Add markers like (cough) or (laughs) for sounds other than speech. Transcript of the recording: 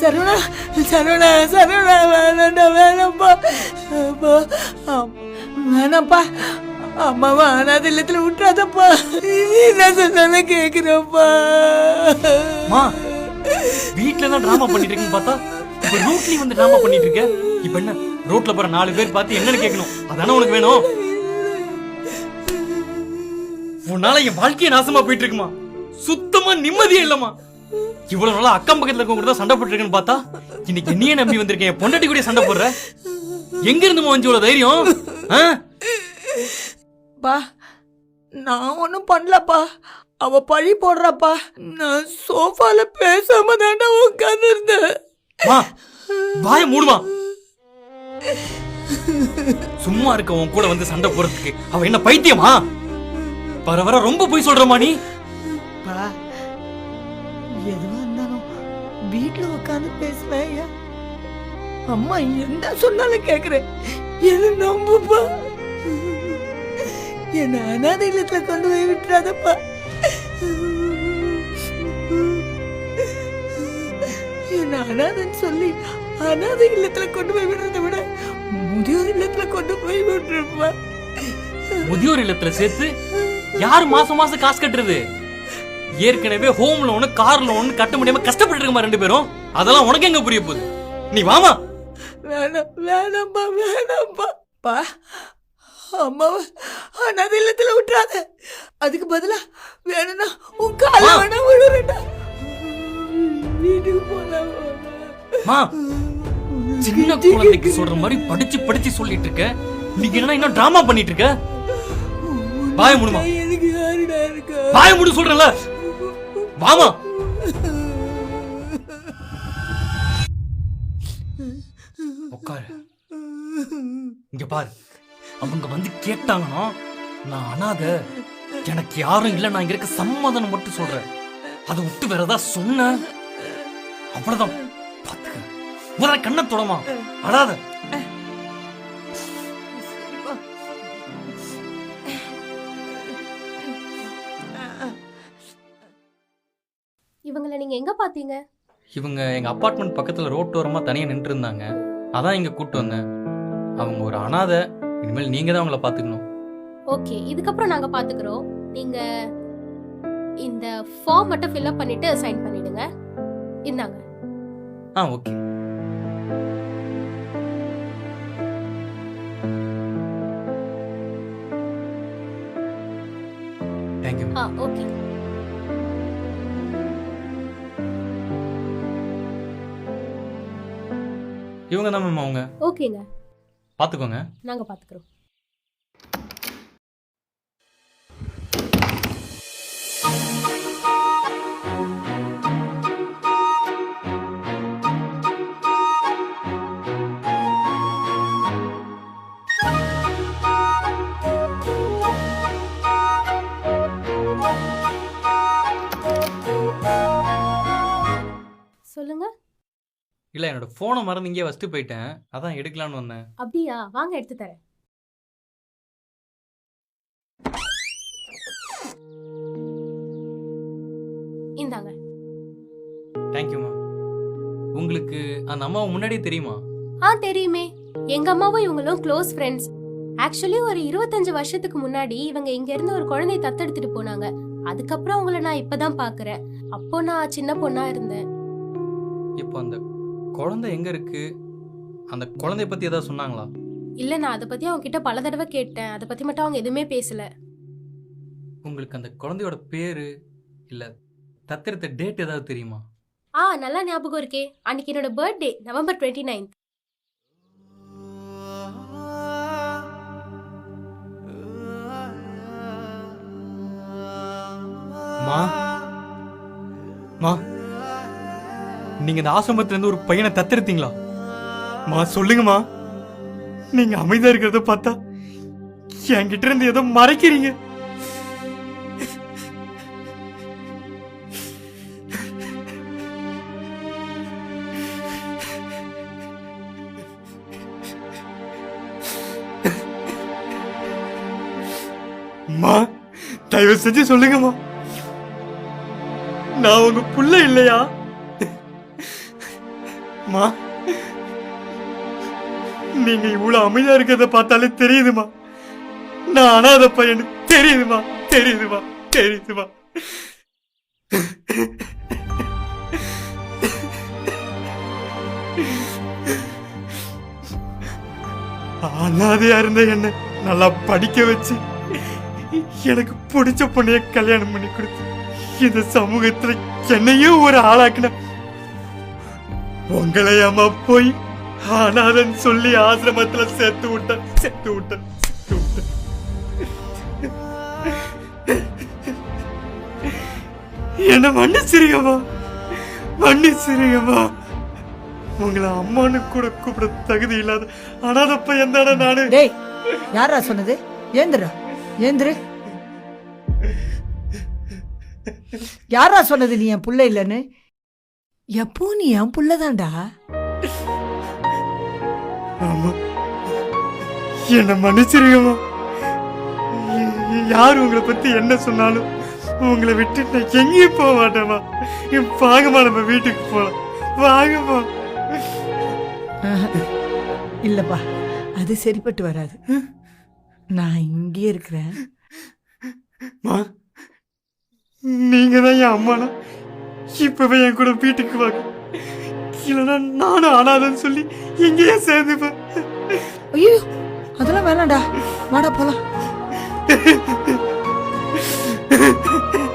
சரவணா சரவணா சரவணா வேணாண்டா வேணாம்ப்பா அப்பா, வேணாம்ப்பா அம்மாவை அனாதை இல்லத்தில் விட்டுறாதப்பா. என்ன சொன்னாலும் கேக்குறப்பா மா வீட்ல தான் ட்ராமா பண்ணிட்டு இருக்கேன்னு பார்த்தா இப்போ ரோட்லயும் வந்து டிராமா பண்ணிட்டு இருக்க இப்ப என்ன ரோட்ல போற நாலு பேர் பார்த்து என்னன்னு கேட்கணும். அதானே உனக்கு வேணும்? உன்னால என் வாழ்க்கையை நாசமா போயிட்டு இருக்குமா சுத்தமா நிம்மதியே இல்லம்மா. இவ்வளவு நாளா அக்கம் பக்கத்துல இருக்கவங்க கூட தான் சண்டை போட்டுருக்கேன்னு பார்த்தா இன்னைக்கு என்னையே நம்பி வந்திருக்கேன். பொண்டாட்டி கூட சண்டை போடுற? எங்க இருந்து வந்து இவ்வளவு தைரியம்? பா நான் ஒன்றும் பண்ணலப்பா. அவ பழி போடுறாப்பா. நான் சோஃபால பேசாம தாண்டா உட்காந்து இருந்தேன் வாய மூடுமா. சும்மா இருக்க உன் கூட வந்து சண்டை போறதுக்கு அவ என்ன பைத்தியமா? வர வர ரொம்ப போய் சொல்றமா நீ. பா எதுவா இருந்தாலும் வீட்டுல உட்காந்து பேசுவேன் ஐயா அம்மா என்ன சொன்னாலும் கேக்குறேன். என்ன நம்புப்பா. என்ன அனாதை இல்லத்துல கொண்டு போய் விட்டுறாதப்பா. என்ன அனாதைன்னு சொல்லி அனாதை இல்லத்துல கொண்டு போய் விடுறதை விட முதியோர் இல்லத்துல கொண்டு போய் விட்டுருப்பா முதியோர் இல்லத்துல சேர்த்து யார் மாசம் மாசம் காசு கட்டுறது? ஏற்கனவே ஹோம் லோனு கார் லோன் கட்ட முடியாம கஷ்டப்பட்டு இருக்கமா ரெண்டு பேரும். அதெல்லாம் உனக்கு எங்க புரிய போகுது? நீ வாமா. வேணாம் வேணாம்ப்பா வேணாம்ப்பா. பா அம்மாவை அனாதை இல்லத்துல விட்டுறாத. அதுக்கு பதிலா வேணும்னா உன் கால. வேணா விழுறேன்டா. வீட்டுக்கு போலாம் சின்ன குழந்தைக்கு சொல்ற மாதிரி படிச்சு படிச்சு சொல்லிட்டு இருக்க. நீ என்ன இன்னும் டிராமா பண்ணிட்டு இருக்க? வாய மூடுமா. எனக்கு யாருடா இருக்கா? வாய மூடு சொல்றேன்ல. வாமா. உட்காரு இங்க பாரு. அவங்க வந்து கேட்டாங்கன்னா நான் அனாதை எனக்கு யாரும் இல்லை நான் இங்க இருக்க சம்மதம் மட்டும் சொல்றேன். அதை விட்டு வேற ஏதாவது சொன்ன? அவ்வளவுதான். பாத்துக்க. முதல்ல கண்ணை தொடமா. அடாத எங்க பாத்தீங்க? இவங்க எங்க அபார்ட்மெண்ட் பக்கத்துல ரோட்டோரமா தனியா நின்று இருந்தாங்க அதான் இங்க கூட்டு வந்தேன். அவங்க ஒரு அனாதை. இனிமேல் நீங்க தான் அவங்கள பாத்துக்கணும். ஓகே இதுக்கப்புறம் நாங்க பாத்துக்கிறோம். நீங்க இந்த ஃபார்ம் மட்டும் ஃபில்அப் பண்ணிட்டு சைன் பண்ணிடுங்க. இந்தாங்க. ஆ ஓகே. தேங்க்யூ ஆ ஓகே. இவங்க தான் மேம் அவங்க. ஓகேங்க. பாத்துக்கோங்க நாங்க பாத்துக்கிறோம் இல்ல என்னோட போனை மறந்து இங்கே வச்சுட்டு போயிட்டேன். அதான் எடுக்கலாம்னு வந்தேன். அப்படியா? வாங்க எடுத்து தரேன். இந்தாங்க. தேங்க்யூ மேம் உங்களுக்கு அந்த அம்மாவை முன்னாடியே தெரியுமா? ஆ தெரியுமே. எங்க அம்மாவும் இவங்களும் க்ளோஸ் ஃப்ரெண்ட்ஸ் ஆக்சுவலி ஒரு இருபத்தஞ்சு வருஷத்துக்கு முன்னாடி இவங்க இங்க இருந்து ஒரு குழந்தைய தத்தெடுத்துட்டு போனாங்க. அதுக்கப்புறம் அவங்கள நான் இப்பதான் பாக்குறேன். அப்போ நான் சின்ன பொண்ணா இருந்தேன். இப்போ அந்த குழந்தை எங்க இருக்கு? அந்த குழந்தைய பத்தி ஏதாவது சொன்னாங்களா? இல்ல நான் அதை பத்தி அவங்க கிட்ட பல தடவை கேட்டேன். அதை பத்தி மட்டும் அவங்க எதுவுமே பேசல. உங்களுக்கு அந்த குழந்தையோட பேரு இல்ல தத்தெடுத்த டேட் ஏதாவது தெரியுமா? ஆ நல்லா ஞாபகம் இருக்கே. அன்னைக்கு என்னோட பர்த்டே நவம்பர் டுவெண்ட்டி நைன்த் மா? மா? நீங்க இந்த ஆசிரமத்துல இருந்து ஒரு பையனை தத்தெடுத்தீங்களா? மா சொல்லுங்கம்மா. நீங்க அமைதியா இருக்கிறத பார்த்தா என்கிட்ட இருந்து ஏதோ மறைக்கிறீங்க. மா தயவு செஞ்சு சொல்லுங்கம்மா. நான் உங்க புள்ள இல்லையா? மா. நீங்க இவ்வளவு அமைதியா இருக்கிறத பார்த்தாலே தெரியுதுமா? நான் அனாத பையன் தெரியுதுமா? தெரியுதுமா? தெரியுதுமா? அனாதையா இருந்த என்ன நல்லா படிக்க வச்சு எனக்கு பிடிச்ச பொண்ணைய கல்யாணம் பண்ணி கொடுத்து இந்த சமூகத்துல என்னையும் ஒரு ஆளாக்குன உங்களை அம்மா போய் ஆனாதன் சொல்லி ஆசிரமத்துல சேர்த்து விட்டேன் சேர்த்து விட்டேன் சேர்த்து விட்டேன். என்ன மண்ணு சிறியம்மா உங்களை அம்மானு கூட கூப்பிட தகுதி இல்லாத அனாத பையன் தானே நானு? டேய் யாரா சொன்னது? ஏந்திரா ஏந்திரு. யாரா சொன்னது நீ என் புள்ள இல்லைன்னு? எப்போ நீ என் புள்ளதான்டா? ஆமா. என்ன மன்னிச்சிருங்கம்மா. ய- யார் உங்களை பத்தி என்ன சொன்னாலும் உங்களை விட்டு நான் எங்கேயும் போக மாட்டேம்மா. இங்க வாங்கம்மா நம்ம வீட்டுக்கு போலாம். வாங்கம்மா. இல்லப்பா அது சரிப்பட்டு வராது. நான் இங்கே இருக்கிறேன். நீங்க தான் என் அம்மானா? இப்பவே என் கூட வீட்டுக்கு வா இல்லைன்னா நானும் ஆனாதன்னு சொல்லி எங்கேயே சேர்ந்துப்பேன். ஐயோ அதெல்லாம் வேணாம்டா. வாடா போலாம். (laughs)